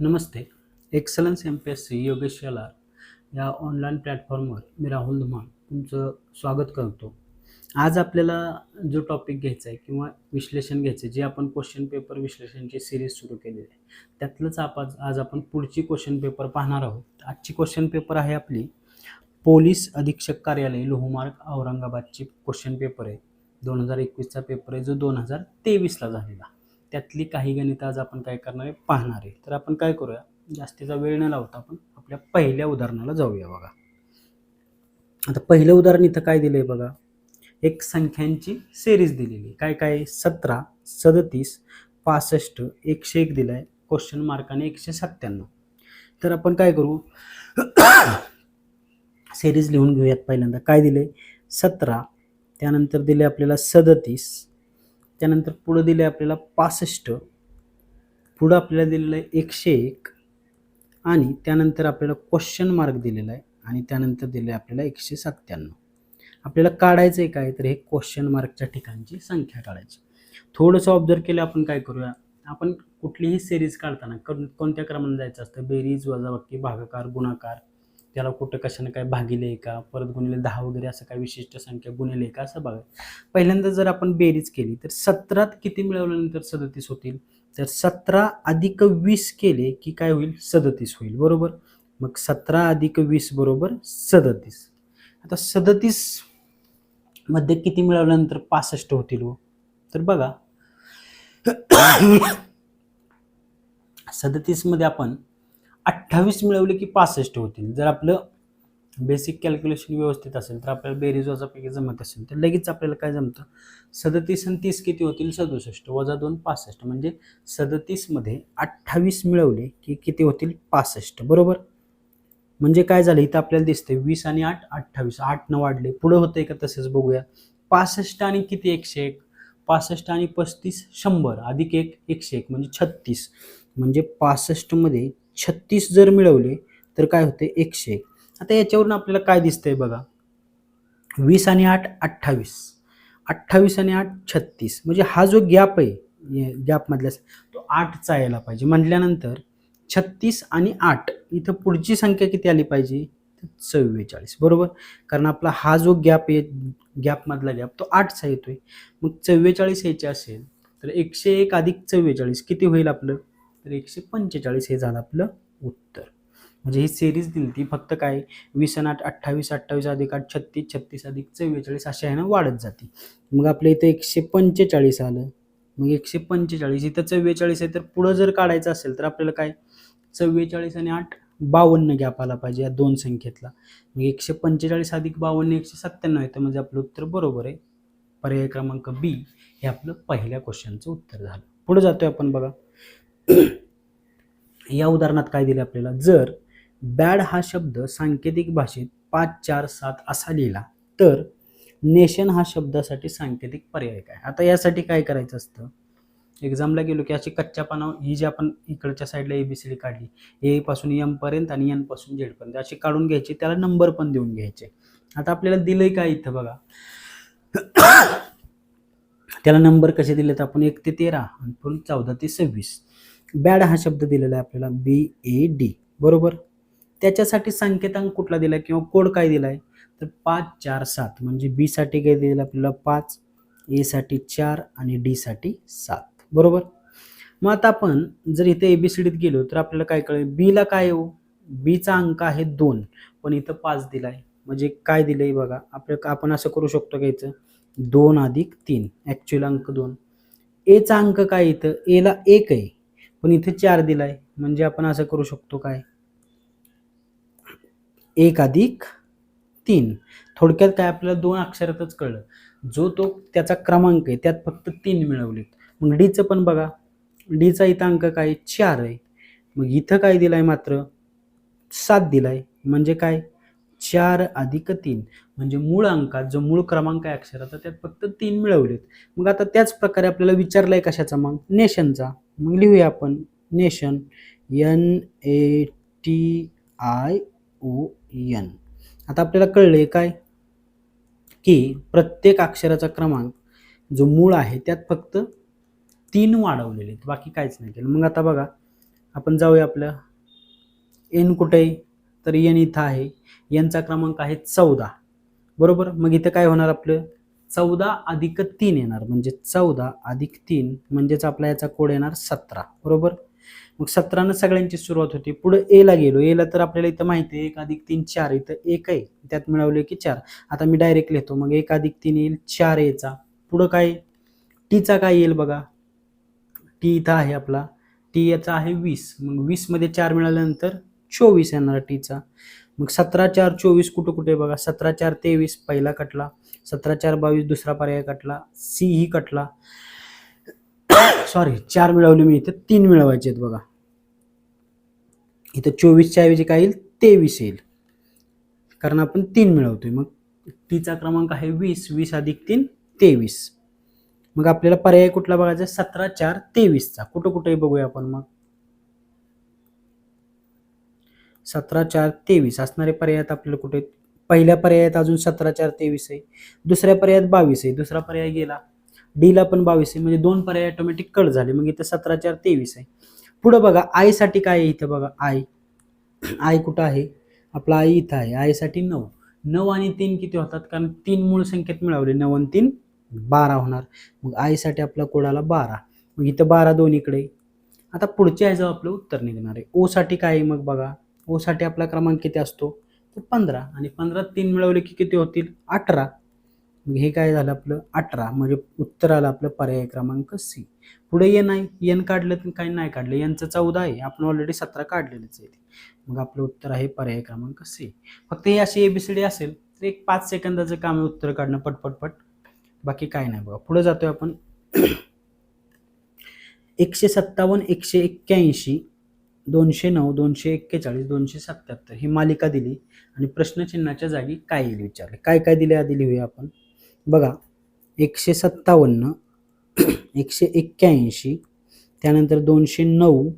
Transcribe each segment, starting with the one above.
नमस्ते. Excellence M P S C Yogesh Shelar या online प्लॅटफॉर्मवर मी राहुल धुमाळ तुमचं स्वागत करतो. आज आपल्याला जो टॉपिक घ्यायचा आहे किंवा विश्लेषण घ्यायचं आहे जे आपण क्वेश्चन पेपर विश्लेषणची सिरीज सुरू केलेली आहे त्यातलंच आपण आज आपण पुढची क्वेश्चन पेपर पाहणार आहोत. आजची क्वेश्चन पेपर आहे आपली पोलीस अधीक्षक कार्यालय लोहमार्ग औरंगाबादची क्वेश्चन पेपर आहे. दोन हजार एकवीसचा पेपर आहे जो दोन हजार तेवीसला झालेला. त्यातली काही गणितं आज आपण काय करणार आहे? पाहणार आहे. तर आपण काय करूया? जास्तीचा वेळ न लावता आपण आपल्या पहिल्या उदाहरणाला जाऊया बघा. आता पहिलं उदाहरण इथं काय दिलं आहे बघा? एक संख्यांची सेरीज दिलेली. आहे. काय काय? सतरा सदतीस पासष्ट एकशे एक दिलं आहे क्वेश्चन मार्काने एकशे सत्त्याण्णव. तर आपण काय करू? सेरीज लिहून घेऊयात पहिल्यांदा. काय दिले सतरा. त्यानंतर दिले आपल्याला सदतीस. त्यानंतर पुढं दिले आपल्याला पासष्ट. पुढं आपल्याला दिलेलं आहे एकशे एक. आणि त्यानंतर आपल्याला क्वेश्चन मार्क दिलेला आहे. आणि त्यानंतर दिले आपल्याला एकशे सत्त्याण्णव. आपल्याला काढायचं आहे काय? तर हे क्वेश्चन मार्कच्या ठिकाणची संख्या काढायची. थोडंसं ऑब्झर्व केलं आपण काय करूया? आपण कुठलीही सिरीज काढताना कोणत्या क्रमाने जायचं असतं? बेरीज वजाबाकी भागाकार गुणाकार. त्याला कुठं कशाने काय भागिले का? परत गुणिले दहा वगैरे असं काय विशिष्ट संख्या गुणिले का? असं बघा. पहिल्यांदा जर आपण बेरीज केली तर सतरात किती मिळवल्यानंतर सदतीस होतील? तर सतरा अधिक वीस केले की काय होईल? सदतीस होईल. बरोबर? मग सतरा अधिक वीस बरोबर सदतीस. आता सदतीसमध्ये किती मिळवल्यानंतर पासष्ट होतील हो? तर बघा. सदतीसमध्ये आपण अठ्ठावीस मिळवले की पासष्ट होतील. जर आपलं बेसिक कॅल्क्युलेशन व्यवस्थित असेल तर आपल्याला बेरीज वजापैकी जमत असेल तर लगेच आपल्याला काय जमतं? सदतीस आणि तीस किती होतील? सदुसष्ट. वजा दोन पासष्ट. म्हणजे सदतीसमध्ये अठ्ठावीस मिळवले की किती होतील? पासष्ट. बरोबर? म्हणजे काय झालं? इथं आपल्याला दिसतंय वीस आणि आठ अठ्ठावीस. आठ न वाढले. पुढं होतंय का? तसंच बघूया. पासष्ट आणि किती? एकशे एक. पासष्ट आणि पस्तीस शंभर. अधिक एक एकशे एक. म्हणजे छत्तीस. म्हणजे पासष्टमध्ये छत्तीस जर मिळवले तर काय होते? एकशे एक. आता याच्यावरून आपल्याला काय दिसतंय बघा? वीस आणि आठ अठ्ठावीस. अठ्ठावीस आणि आठ छत्तीस. म्हणजे हा जो गॅप आहे गॅपमधला तो आठचा यायला पाहिजे. म्हटल्यानंतर छत्तीस आणि आठ इथं पुढची संख्या किती आली पाहिजे? चव्वेचाळीस. बरोबर? कारण आपला हा जो गॅप आहे गॅपमधला गॅप तो आठचा येतोय. मग चव्वेचाळीस यायचे असेल तर एकशे एक अधिक चव्वेचाळीस किती होईल आपलं? तर एकशे पंचेचाळीस हे झालं आपलं उत्तर. म्हणजे ही सिरीज दिली ती फक्त काय? वीस आणि आठ अठ्ठावीस अठ्ठावीस अधिक आठ छत्तीस छत्तीस अधिक चव्वेचाळीस अशा ह्यानं वाढत जाते. मग आपल्या इथं एकशे पंचेचाळीस आलं. मग एकशे पंचेचाळीस इथं चव्वेचाळीस आहे तर पुढं जर काढायचं असेल तर आपल्याला काय? चव्वेचाळीस आणि आठ बावन्न गॅप आला पाहिजे या दोन संख्येतला. मग एकशे पंचेचाळीस अधिक बावन्न एकशे सत्त्याण्णव येतं म्हणजे आपलं उत्तर बरोबर आहे. पर्याय क्रमांक बी हे आपलं पहिल्या क्वेश्चनचं उत्तर झालं. पुढे जातोय आपण बघा. या उदाहरणात काय दिलं आपल्याला? जर बॅड हा शब्द सांकेतिक भाषेत पाच चार सात असा लिहिला तर नेशन हा शब्दासाठी सांकेतिक पर्याय काय? आता यासाठी काय करायचं असतं? एक्झामला गेलो की अशी कच्च्या पानावर ही जी आपण इकडच्या साईडला ए बी सी डी काढली ए पासून एम पर्यंत आणि एनपासून झेड पर्यंत अशी काढून घ्यायची त्याला नंबर पण देऊन घ्यायचे. आता आपल्याला दिलंय काय इथं बघा? त्याला नंबर कसे दिलेत आपण? एक ते तेरा आणि पुढे चौदा ते सव्वीस. बॅड हा शब्द दिलेला आहे आपल्याला बी ए डी बरोबर? त्याच्यासाठी संकेतांक कुठला दिला किंवा कोड काय दिला आहे तर पाच चार सात. म्हणजे बी साठी काय दिलं आपल्याला? पाच. ए साठी चार आणि डी साठी सात. बरोबर? मग आता आपण जर इथे एबीसीडीत गेलो तर आपल्याला काय कळेल? बीला काय येऊ बीचा हो? अंक आहे दोन. पण इथं पाच दिलाय. म्हणजे काय दिलंय बघा? आपल्या आपण असं करू शकतो का इथं? दोन अधिक तीन. ॲक्च्युअल अंक दोन. एचा अंक काय इथं? एला एक आहे. पण इथे चार दिलाय. म्हणजे आपण असं करू शकतो काय? एक अधिक तीन. थोडक्यात काय आपल्याला दोन अक्षरातच कळलं. जो तो त्याचा क्रमांक आहे त्यात फक्त तीन मिळवलेत. मग डीचं पण बघा. डीचा इथं अंक काय? चार आहे. मग इथं काय दिलाय मात्र? सात दिलाय. म्हणजे काय? चार अधिक तीन. म्हणजे मूळ अंकात जो मूळ क्रमांक आहे अक्षराचा त्यात फक्त तीन मिळवलेत. मग आता त्याच प्रकारे आपल्याला विचारलाय कशाचा मग? नेशनचा. मग लिहूया आपण. Nation N A T I O N आता आपल्याला कळलंय काय? की प्रत्येक अक्षराचा क्रमांक जो मूळ आहे त्यात फक्त तीन वाढवलेले आहेत. बाकी काहीच नाही केलं. मग आता बघा आपण जाऊया आपलं. एन कुठे आहे तर एन इथं आहे. एनचा क्रमांक आहे चौदा. बरोबर? मग इथं काय होणार आपलं? चौदा अधिक तीन येणार म्हणजे चौदा अधिक तीन म्हणजेच आपला याचा कोड येणार सतरा बरोबर? मग सतरानं सगळ्यांची सुरुवात होती. पुढे एला गेलो. एला तर आपल्याला इथं माहिती आहे एक अधिक तीन चार इथं एक आहे. त्यात मिळवले की चार. आता मी डायरेक्ट लिहितो. मग एक अधिक तीन येईल चार एचा पुढं काय? टीचा काय येईल बघा? टी इथं आहे आपला. टी याचा आहे वीस. मग वीसमध्ये चार मिळाल्यानंतर चोवीस येणार टीचा मग सतरा चार चोवीस कुठं कुठे बघा? सतरा चार तेवीस पहिला कटला सतरा चार बावीस दुसरा पर्याय कटला. सी ही कटला. सॉरी चार मिळवले मी इथं. तीन मिळवायचे आहेत बघा. इथं चोवीसच्या ऐवजी काय येईल? तेवीस येईल. कारण आपण तीन मिळवतोय. मग टीचा क्रमांक आहे वीस. वीस अधिक तीन तेवीस. मग आपल्याला पर्याय कुठला बघायचा सतरा चार तेवीसचा. कुठं कुठे बघूया आपण मग. सतरा चार तेवीस. असणारे पर्याय आपल्याला कुठे पहिल्या पर्यायात अजून सतरा चार तेवीस आहे. दुसऱ्या पर्यायात बावीस आहे. दुसरा पर्याय गेला. डीला पण बावीस आहे. म्हणजे दोन पर्याय ऑटोमॅटिक कट झाले. मग इथं सतरा चार तेवीस आहे. पुढं बघा आयसाठी काय आहे इथं बघा? आय आय कुठं आहे? आपला आई इथं आहे. आयसाठी नऊ. नऊ आणि तीन किती होतात? कारण तीन मूळ संख्येत मिळवले. नऊ आणि तीन बारा होणार. मग आईसाठी आपला कोडाला बारा. मग इथं बारा दोन इकडे. आता पुढच्या ह्याचं आपलं उत्तर निघणार आहे. ओसाठी काय आहे मग बघा? ओसाठी आपला क्रमांक किती असतो? तर पंधरा आणि पंधरा तीन मिळवले की किती होतील? अठरा. मग हे काय झालं आपलं? अठरा. म्हणजे उत्तर आलं आपलं पर्याय क्रमांक सी पुढे एन आहे. एन काढलं तर काही नाही काढलं? यांचं चौदा आहे. आपण ऑलरेडी सतरा काढलेलेच आहे मग आपलं उत्तर आहे पर्याय क्रमांक सी फक्त हे अशी एबीसीडी असेल तर एक पाच सेकंदाचं काम आहे उत्तर काढणं. पटपटपट बाकी काय नाही बघा. पुढे जातोय आपण. एकशे सत्तावन्न एकशे एक्क्याऐंशी दोनशे नऊ दोनशे एक्केचाळीस दोनशे सत्याहत्तर ही मालिका दिली आणि प्रश्नचिन्हाच्या जागी काय येईल विचारले? काय काय दिले आधी लिहूया आपण? बघा एकशे सत्तावन्न एकशे एक्क्याऐंशी त्यानंतर दोनशे नऊ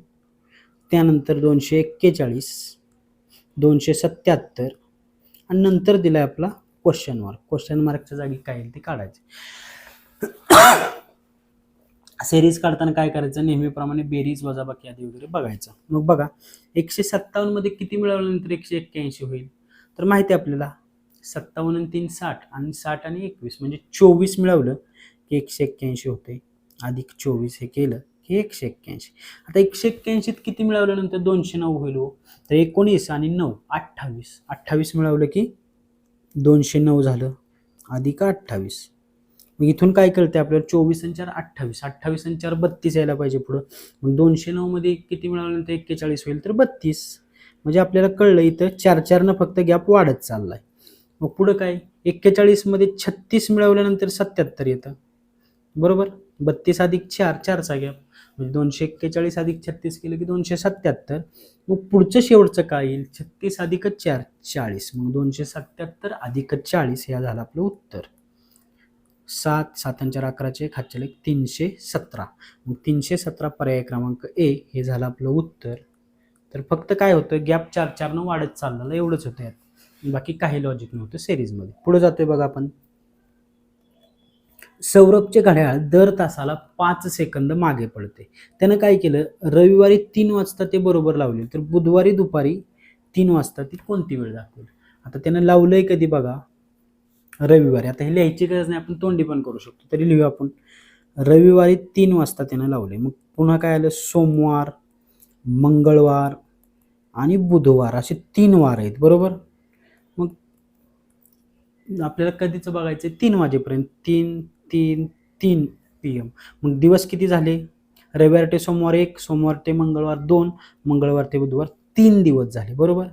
त्यानंतर दोनशे एक्केचाळीस दोनशे सत्याहत्तर आणि नंतर दिला आपला क्वेश्चन मार्क क्वेश्चन मार्कच्या जागी काय येईल ते काढायचे. सिरीज काढताना काय करायचं? नेहमीप्रमाणे बेरीज वजाबाकी आधी वगैरे बघायचं. मग बघा एकशे सत्तावन्नमध्ये किती मिळवल्यानंतर एकशे एक्क्याऐंशी होईल? तर माहिती आहे आपल्याला सत्तावन्न आणि तीन साठ आणि साठ आणि एकवीस म्हणजे चोवीस मिळवलं की एकशे एक्क्याऐंशी होते अधिक चोवीस हे केलं की एकशे एक्क्याऐंशी. आता एकशे एक्क्याऐंशीत किती मिळवल्यानंतर दोनशे नऊ होईल हो? तर एकोणीस आणि नऊ अठ्ठावीस. अठ्ठावीस मिळवलं की दोनशे नऊ झालं. अधिक अठ्ठावीस. मग इथून काय कळते आपल्याला? चोवीस आणि चार अठ्ठावीस. अठ्ठावीस आणि चार बत्तीस यायला पाहिजे पुढं. मग दोनशे नऊमध्ये किती मिळाल्यानंतर एक्केचाळीस होईल? तर बत्तीस. म्हणजे आपल्याला कळलं इथं चार चारनं फक्त गॅप वाढत चाललाय. मग पुढं काय? एक्केचाळीसमध्ये छत्तीस मिळवल्यानंतर सत्याहत्तर येतं. बरोबर? बत्तीस अधिक चार चारचा गॅप म्हणजे दोनशे एक्केचाळीस अधिक छत्तीस केलं की दोनशे सत्याहत्तर. मग पुढचं शेवटचं काय येईल? छत्तीस अधिक चार चाळीस. मग दोनशे सत्याहत्तर अधिक चाळीस ह्या झालं आपलं उत्तर. सात सातांच्या अकराचे एक हातचे लेख तीनशे सतरा. मग तीनशे सतरा पर्याय क्रमांक ए हे झालं आपलं उत्तर. तर फक्त काय होतं गॅप चार चारनं वाढत चाललेलं एवढंच होतं यात. बाकी काही लॉजिक नव्हतं सिरीजमध्ये पुढे जातोय बघा आपण. सौरभचे घड्याळ दर तासाला पाच सेकंद मागे पडते. त्यानं काय केलं रविवारी तीन वाजता ते बरोबर लावले. तर बुधवारी दुपारी तीन वाजता ती कोणती वेळ दाखवली? आता त्यानं लावलंय कधी बघा? रविवारी. आता हे लिहायची गरज नाही आपण तोंडी पण करू शकतो. तरी लिहू आपण. रविवारी तीन वाजता त्यानं लावले मग पुन्हा काय आलं? सोमवार मंगळवार आणि बुधवार असे तीन वार आहेत बरोबर? मग आपल्याला कधीचं बघायचं तीन वाजेपर्यंत. तीन तीन तीन पी एम मग दिवस किती झाले? रविवार ते सोमवार एक सोमवार ते मंगळवार दोन मंगळवार ते बुधवार तीन दिवस झाले बरोबर?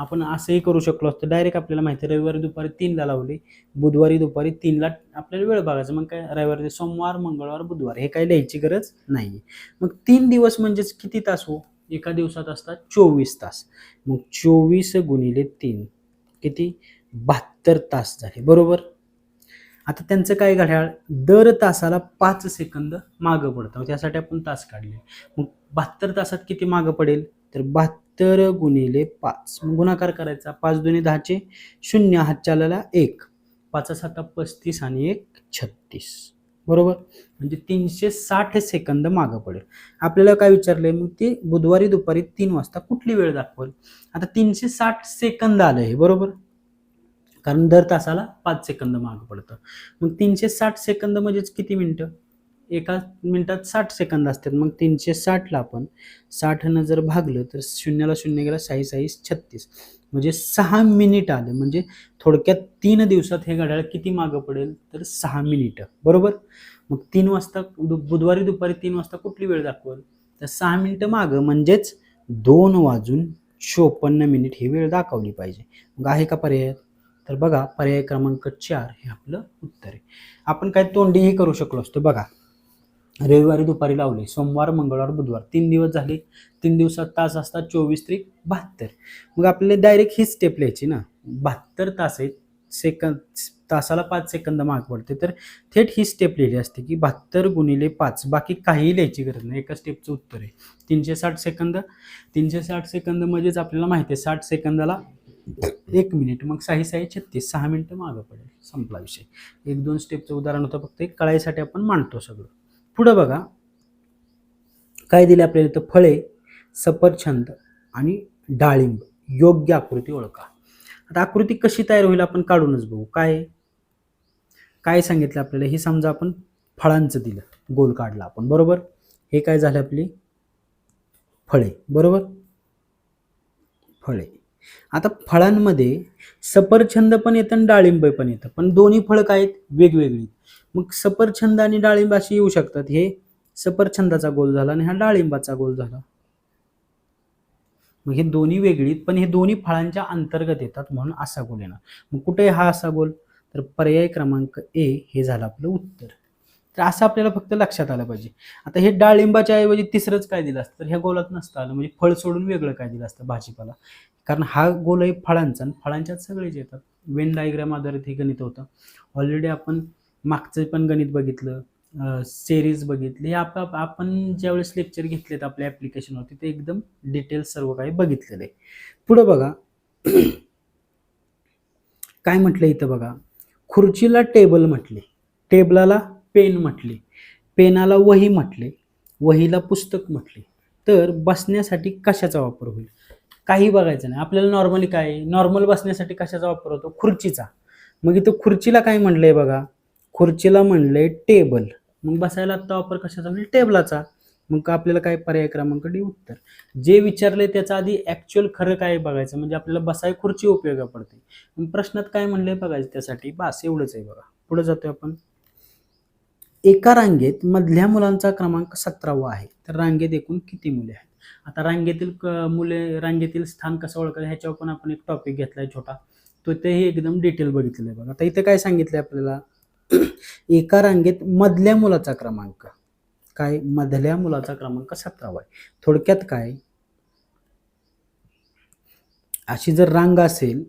आपण असंही करू शकलो असतो. डायरेक्ट आपल्याला माहिती आहे रविवारी दुपारी तीनला लावले बुधवारी दुपारी तीनला आपल्याला वेळ बघायचा. मग काय रविवारी सोमवार मंगळवार बुधवार हे काही लिहायची गरज नाही. मग तीन दिवस म्हणजेच किती तास हो? एका दिवसात असतात चोवीस तास. मग चोवीस गुणिले तीन किती? बहात्तर तास झाले. बरोबर? आता त्यांचं काय घड्याळ? दर तासाला पाच सेकंद मागं पडतं. त्यासाठी आपण तास काढले. मग बहात्तर तासात किती मागं पडेल? तर बहात्तर तर गुणिले पाच. गुणाकार करायचा. पाच दोन्ही दहाचे शून्य. हात चालायला एक. पाच साता पस्तीस आणि एक छत्तीस. बरोबर? म्हणजे तीनशे साठ सेकंद मागं पडेल. आपल्याला काय विचारलंय? मग ते बुधवारी दुपारी तीन वाजता कुठली वेळ दाखवेल? आता तीनशे साठ सेकंद आलं हे बरोबर? कारण दर तासाला पाच सेकंद मागं पडतं. मग तीनशे साठ सेकंद म्हणजेच किती मिनटं? एका मिनिटात साठ सेकंद असतात. मग तीनशे साठला आपण साठनं जर भागलं तर शून्याला शून्य गेला साई साई छत्तीस. म्हणजे सहा मिनिट आलं. म्हणजे थोडक्यात तीन दिवसात हे घड्याळ किती मागं पडेल तर सहा मिनिटं. बरोबर? मग तीन वाजता दु बुधवारी दुपारी तीन वाजता कुठली वेळ दाखवेल? तर सहा मिनिटं मागं म्हणजेच दोन वाजून चोपन्न मिनिट ही वेळ दाखवली पाहिजे. मग आहे का पर्याय? तर बघा पर्याय क्रमांक चार हे आपलं उत्तर आहे. आपण काय तोंडीही करू शकलो असतो. बघा. रविवारी दुपारी लावले. सोमवार मंगळवार बुधवार. तीन दिवस झाले. तीन दिवसात तास असतात चोवीस त्रिक बहात्तर. मग आपल्याला डायरेक्ट ही स्टेप लिहायची ना. बहात्तर तास आहेत. सेकंद तासाला पाच सेकंद माग पडते. तर थेट ही स्टेप लिहिली असते की बहात्तर गुणिले पाच. बाकी काहीही लिहायची गरज नाही. एका स्टेपचं उत्तर आहे. तीनशे साठ सेकंद. तीनशे साठ सेकंद म्हणजेच आपल्याला माहिती आहे. साठ सेकंदाला एक मिनिट मग साही साही छत्तीस. सहा मिनिटं मागं पडेल. संपला विषय. एक दोन स्टेपचं उदाहरण होतं. फक्त एक कळाईसाठी आपण मांडतो सगळं. पुढं बघा. काय दिले आपल्याला तर फळे सफरछंद आणि डाळिंब. योग्य आकृती ओळखा. आता आकृती कशी तयार होईल आपण काढूनच बघू. काय? काय सांगितलं आपल्याला? हे समजा आपण फळांचं दिलं. गोल काढला आपण. बरोबर? हे काय झालं आपली? फळे. बरोबर? फळे. आता फळांमध्ये सफरछंद पण येतं आणि डाळिंब पण येतं. पण दोन्ही फळं काय आहेत? वेगवेगळी मग सफरछंद आणि डाळिंब अशी येऊ शकतात. हे सफरछंदाचा गोल झाला आणि हा डाळिंबाचा गोल झाला. मग हे दोन्ही वेगळीत पण हे दोन्ही फळांच्या अंतर्गत येतात म्हणून असा गोल येणार. मग कुठे हा असा गोल? तर पर्याय क्रमांक ए हे झालं आपलं उत्तर. तर असं आपल्याला फक्त लक्षात आलं पाहिजे. आता हे डाळिंबाच्या ऐवजी तिसरंच काय दिलं असतं? तर ह्या गोलात नसतं आलं. म्हणजे फळ सोडून वेगळं काय दिलं असतं भाजीपाला? कारण हा गोल आहे फळांचा आणि फळांच्यात सगळेच येतात. वेन डायग्राम आधारित हे गणित होतं. ऑलरेडी आपण मागचं पण गणित बघितलं सेरीज बघितली. हे आप आपण ज्यावेळेस लेक्चर घेतलेत आपल्या ॲप्लिकेशनवरती ते एकदम डिटेल सर्व काही बघितलेलं आहे. पुढं बघा. काय म्हटलं इथं बघा? खुर्चीला टेबल म्हटले. टेबलाला पेन म्हटले. पेनाला वही म्हटले. वहीला पुस्तक म्हटले. तर बसण्यासाठी कशाचा वापर होईल? काही बघायचं नाही. आपल्याला नॉर्मली काय? नॉर्मल बसण्यासाठी कशाचा वापर होतो? खुर्चीचा. मग इथं खुर्चीला काय म्हटलंय बघा? खुर्चीला म्हणलंय टेबल. मग बसायला आत्ता वापर कशाचा? म्हणजे टेबलाचा. मग आपल्याला काय पर्याय क्रमांक डी उत्तर. जे विचारले त्याचा आधी ॲक्च्युअल खरं काय बघायचं? म्हणजे आपल्याला बसाय खुर्ची उपयोगा पडते. मग प्रश्नात काय म्हणलंय बघायचं त्यासाठी? बस एवढंच आहे बघा. पुढे जातोय आपण. एका रांगेत मधल्या मुलांचा क्रमांक सतरावा आहे. तर रांगेत एकूण किती मुले आहेत? आता रांगेतील क- मुले रांगेतील स्थान कसं ओळखायचं? ह्याच्यावर पण आपण एक टॉपिक घेतलाय छोटा. तो तेही एकदम डिटेल बघितलेलं आहे बघा. आता इथे काय सांगितलंय आपल्याला? एका रांगेत मधल्या मुलाचा क्रमांक. काय? मधल्या मुलाचा क्रमांक सतरावा आहे थोडक्यात काय? अशी जर रांग असेल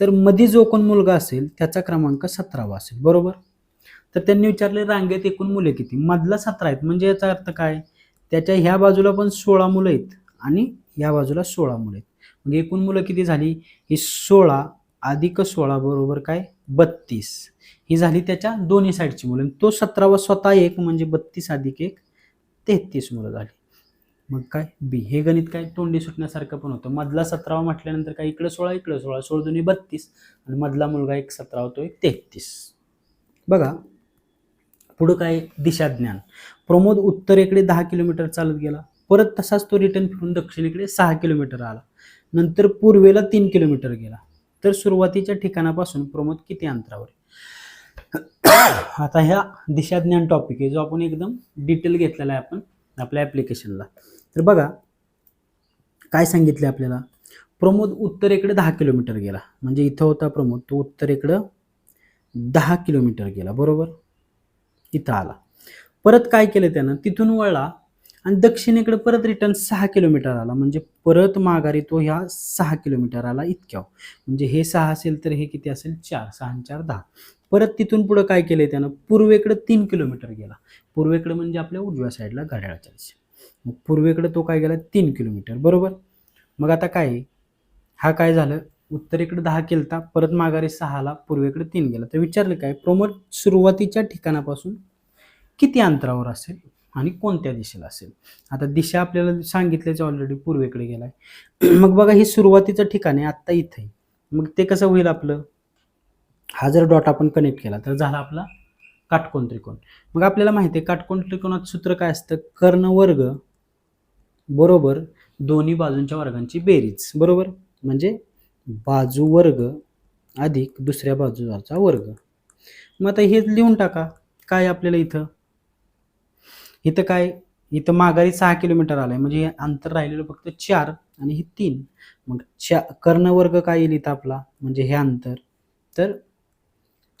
तर मधी जो कोण मुलगा असेल त्याचा क्रमांक सतरावा असेल. बरोबर? तर त्यांनी विचारले रांगेत एकूण मुले किती? मधला सतरा आहेत. म्हणजे याचा अर्थ काय? त्याच्या ह्या बाजूला पण सोळा मुलं आहेत आणि या बाजूला सोळा मुलं आहेत. म्हणजे एकूण मुलं किती झाली? ही सोळा अधिक सोळा बरोबर काय? बत्तीस. ही झाली त्याच्या दोन्ही साईडची मुलं. तो सतरावा स्वतः एक म्हणजे बत्तीस अधिक एक तेहतीस मुलं झाली. मग काय? बी. हे गणित काय? तोंडी सुटण्यासारखं पण होतं. मधला सतरावा म्हटल्यानंतर काय? इकडं सोळा इकडं सोळा. सोळ दोन्ही बत्तीस. आणि मधला मुलगा एक सतरावा तो एक तेहतीस. बघा. पुढं काय? दिशाज्ञान. प्रमोद उत्तरेकडे दहा किलोमीटर चालत गेला. परत तसाच तो रिटर्न फिरून दक्षिणेकडे सहा किलोमीटर आला. नंतर पूर्वेला तीन किलोमीटर गेला. तर सुरुवातीच्या ठिकाणापासून प्रमोद किती अंतरावर आता ह्या दिशाज्ञान टॉपिक आहे जो आपण एकदम डिटेल घेतलेला आहे आपण आपल्या ॲप्लिकेशनला तर बघा काय सांगितले आपल्याला? प्रमोद उत्तरेकडे दहा किलोमीटर गेला. म्हणजे इथं होता प्रमोद तो उत्तरेकडं दहा किलोमीटर गेला. बरोबर? इथं आला. परत काय केलं त्यानं? तिथून वळला आणि दक्षिणेकडे परत रिटर्न सहा किलोमीटर आला. म्हणजे परत माघारी तो ह्या सहा किलोमीटर आला इतक्या म्हणजे हे सहा असेल तर हे किती असेल? चार. सहा चार दहा. परत तिथून पुढं काय केलंय त्यानं? पूर्वेकडे तीन किलोमीटर गेला. पूर्वेकडे म्हणजे आपल्या उजव्या साईडला घड्याळाच्या दिशे मग पूर्वेकडे तो काय गेला? तीन किलोमीटर बरोबर? मग आता काय आहे? हा काय झालं? उत्तरेकडे दहा केलता. परत माघारी सहाला पूर्वेकडे तीन गेला. तर विचारलं काय? प्रमोद सुरुवातीच्या ठिकाणापासून किती अंतरावर असेल? आणि कोणत्या दिशेला असेल? आता दिशा आपल्याला सांगितल्याच ऑलरेडी पूर्वेकडे गेला आहे मग बघा ही सुरुवातीचं ठिकाण आहे आत्ता इथे मग ते कसं होईल आपलं? हा जर डॉट आपण कनेक्ट केला तर झाला आपला काटकोण त्रिकोण. मग आपल्याला माहिती आहे काटकोण त्रिकोणात सूत्र काय असतं? कर्ण वर्ग बरोबर दोन्ही बाजूंच्या वर्गांची बेरीज बरोबर? म्हणजे बाजू वर्ग अधिक दुसऱ्या बाजूचा वर्ग. मग आता हे लिहून टाका काय आपल्याला इथं? इथं काय इथं माघारी सहा किलोमीटर आलंय. म्हणजे अंतर राहिलेलं फक्त चार आणि हे तीन. मग चा कर्णवर्ग काय येईल इथं आपला? म्हणजे हे अंतर. तर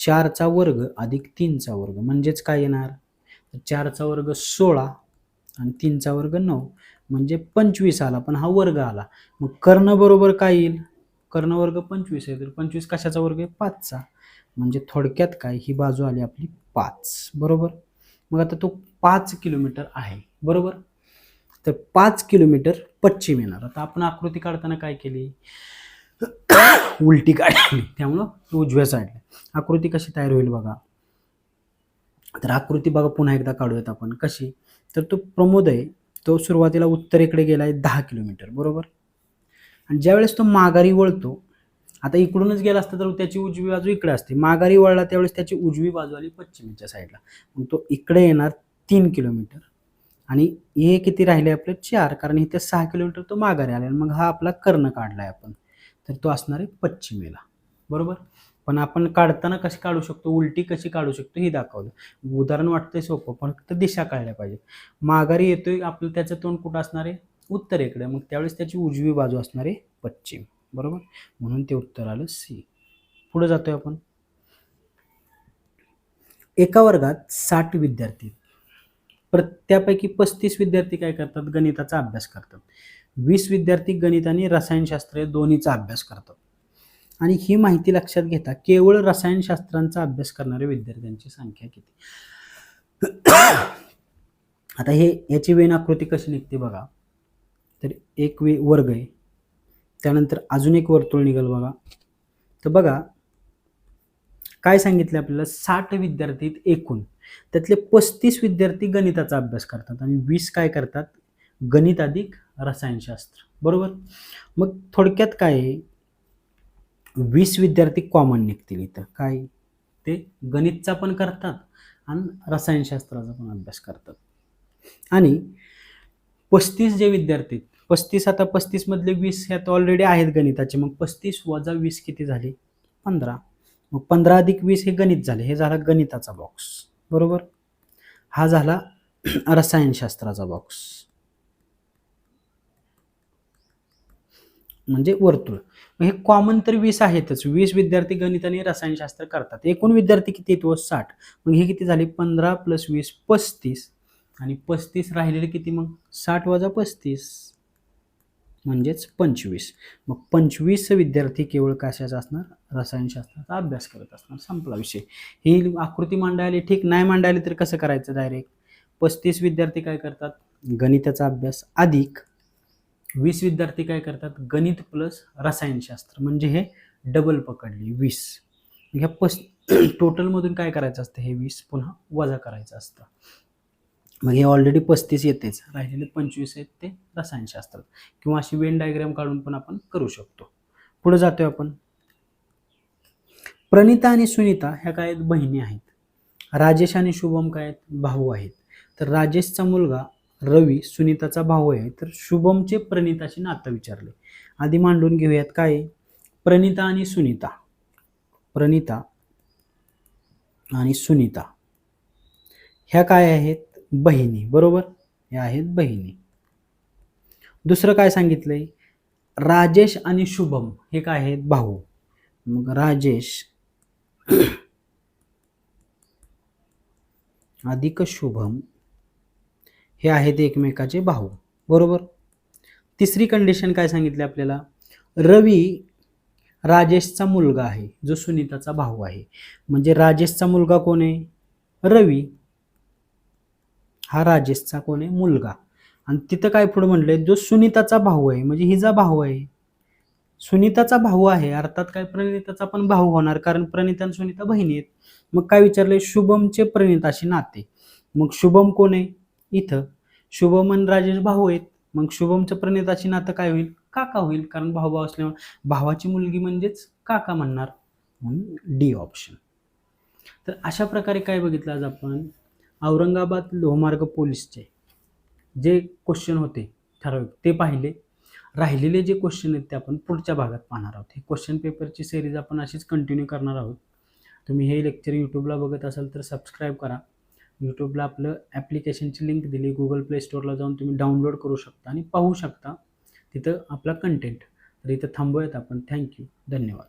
चारचा वर्ग अधिक तीनचा वर्ग. म्हणजेच काय येणार? तर चारचा वर्ग सोळा आणि तीनचा वर्ग नऊ. म्हणजे पंचवीस आला पण हा वर्ग आला. मग कर्ण बरोबर काय येईल? कर्ण वर्ग पंचवीस आहे तर पंचवीस कशाचा वर्ग आहे? पाचचा. म्हणजे थोडक्यात काय? ही बाजू आली आपली पाच. बरोबर? मग आता तो पाच किलोमीटर आहे बरोबर? तर पाच किलोमीटर पश्चिम येणार. आता आपण आकृती काढताना काय केली? उलटी काढली. त्यामुळं उजव्या साईडला आकृती कशी तयार होईल बघा. तर आकृती बघा पुन्हा एकदा काढूयात आपण. कशी? तर तो प्रमोद आहे तो सुरुवातीला उत्तरेकडे गेला आहे दहा किलोमीटर बरोबर? आणि ज्यावेळेस तो माघारी वळतो आता इकडूनच गेला असता तर त्याची उजवी बाजू इकडे असते. माघारी वळला त्यावेळेस त्याची उजवी बाजू आली पश्चिमेच्या साईडला. मग तो इकडे येणार तीन किलोमीटर. आणि हे किती राहिले आपले चार कारण इथे सहा किलोमीटर तो माघारी आला. मग हा आपला कर्ण काढलाय आपण. तर तो असणार आहे पश्चिमेला. बरोबर? पण आपण काढताना कशी काढू शकतो? उलटी कशी काढू शकतो? हे दाखवलं. उदाहरण वाटतंय सोपं पण फक्त दिशा काढल्या पाहिजे माघारी येतोय आपलं त्याचं तोंड कुठं असणार आहे? उत्तरेकडे. मग त्यावेळेस त्याची उजवी बाजू असणार आहे पश्चिम. बरोबर? म्हणून ते उत्तर आलं सी पुढे जातोय आपण. एका वर्गात साठ विद्यार्थी प्रत त्यापैकी पस्तीस विद्यार्थी काय करतात? गणिताचा अभ्यास करतात. वीस विद्यार्थी गणित आणि रसायनशास्त्र दोन्हीचा अभ्यास करतात. आणि ही माहिती लक्षात घेता केवळ रसायनशास्त्रांचा अभ्यास करणाऱ्या विद्यार्थ्यांची संख्या किती? आता हे याची वेन आकृती कशी निघते बघा. तर एक वे वर्ग आहे. त्यानंतर अजून एक वर्तुळ निघेल बघा. तर बघा काय सांगितलं आपल्याला? साठ विद्यार्थी एकूण. त्यातले पस्तीस विद्यार्थी गणिताचा अभ्यास करतात आणि वीस काय करतात? गणित अधिक रसायनशास्त्र बरोबर? मग थोडक्यात काय आहे? वीस विद्यार्थी कॉमन निघतील इथं. काय? ते गणितचा पण करतात आणि रसायनशास्त्राचा पण अभ्यास करतात. आणि पस्तीस जे विद्यार्थी आहेत, पस्तीस आता पस्तीस मधले वीस ह्यात ऑलरेडी आहेत गणिताचे. मग पस्तीस वजा वीस किती झाले? पंधरा. मग पंधरा अधिक वीस हे गणित झाले. हे झाला गणिताचा बॉक्स बरोबर? हा झाला रसायनशास्त्राचा बॉक्स म्हणजे वर्तुळ. मग हे कॉमन तर वीस आहेतच. वीस विद्यार्थी गणित आणि रसायनशास्त्र करतात. एकूण विद्यार्थी किती येतो साठ? मग हे किती झाले? पंधरा प्लस वीस पस्तीस. आणि पस्तीस राहिलेले किती मग? साठ वजा पस्तीस. म्हणजेच पंचवीस. मग पंचवीस विद्यार्थी केवळ कशाचा असणार? रसायनशास्त्राचा अभ्यास करत असणार. संपला विषय. ही आकृती मांडायली ठीक नाही मांडायली तर कसं करायचं डायरेक्ट पस्तीस विद्यार्थी काय करतात? गणिताचा अभ्यास अधिक. वीस विद्यार्थी काय करतात? गणित प्लस रसायनशास्त्र. म्हणजे हे डबल पकडली. वीस. ह्या पस टोटलमधून काय करायचं असतं? हे वीस पुन्हा वजा करायचं असतं. मग हे ऑलरेडी पस्तीस येतेच. राहिलेले पंचवीस आहेत ते रसायनशास्त्रात किंवा अशी वेन डायग्राम काढून पण आपण करू शकतो. पुढे जातोय आपण. प्रणिता आणि सुनीता ह्या काय आहेत? बहिणी आहेत. राजेश आणि शुभम काय आहेत? भाऊ आहेत. तर राजेशचा मुलगा रवी सुनीताचा भाऊ आहे. तर शुभमचे प्रणिताशी नातं विचारले. आधी मांडून घेऊयात काय? प्रणिता आणि सुनीता. प्रणिता आणि सुनीता. ह्या काय आहेत? बहिणी बरोबर? या आहेत बहिणी. दुसरं काय सांगितलंय? राजेश आणि शुभम हे काय आहेत? भाऊ. मग राजेश अधिक शुभम हे आहेत एकमेकाचे भाऊ. बरोबर? तिसरी कंडिशन काय सांगितली आपल्याला? रवी राजेशचा मुलगा आहे जो सुनीताचा भाऊ आहे. म्हणजे राजेशचा मुलगा कोण आहे? रवी. हा राजेशचा कोण आहे? मुलगा. आणि तिथं काय पुढे म्हणलंय जो सुनीताचा भाऊ आहे म्हणजे हिचा भाऊ आहे. सुनीताचा भाऊ आहे अर्थात काय? प्रणिताचा पण भाऊ होणार कारण प्रणिता आणि सुनीता बहिणी आहेत. मग काय विचारलंय? शुभमचे प्रणिताशी नाते. मग शुभम कोण आहे? इथं. शुभम आणि राजेश भाऊ आहेत. मग शुभमचं प्रणिताशी नातं काय होईल? काका होईल कारण भाऊ भाऊ असल्यामुळे. भावाची मुलगी म्हणजेच काका म्हणणार. म्हणून डी ऑप्शन. तर अशा प्रकारे काय बघितलं आज आपण? औरंगाबाद लोहमार्ग पोलीसचे जे क्वेश्चन होते ठराविक ते पाहिले. राहिलेले जे क्वेश्चन आहेत ते आपण पुढच्या भागात पाहणार आहोत. हे क्वेश्चन पेपरची सिरीज आपण अशीच कंटिन्यू करणार आहोत. तुम्ही हे लेक्चर यूट्यूबला बघत असाल तर सबस्क्राईब करा. यूट्यूबला आपलं ॲप्लिकेशनची लिंक दिली गुगल प्ले स्टोअरला जाऊन तुम्ही डाउनलोड करू शकता आणि पाहू शकता. तिथं आपला कंटेंट तर इथं थांबूयात आपण. थँक्यू धन्यवाद.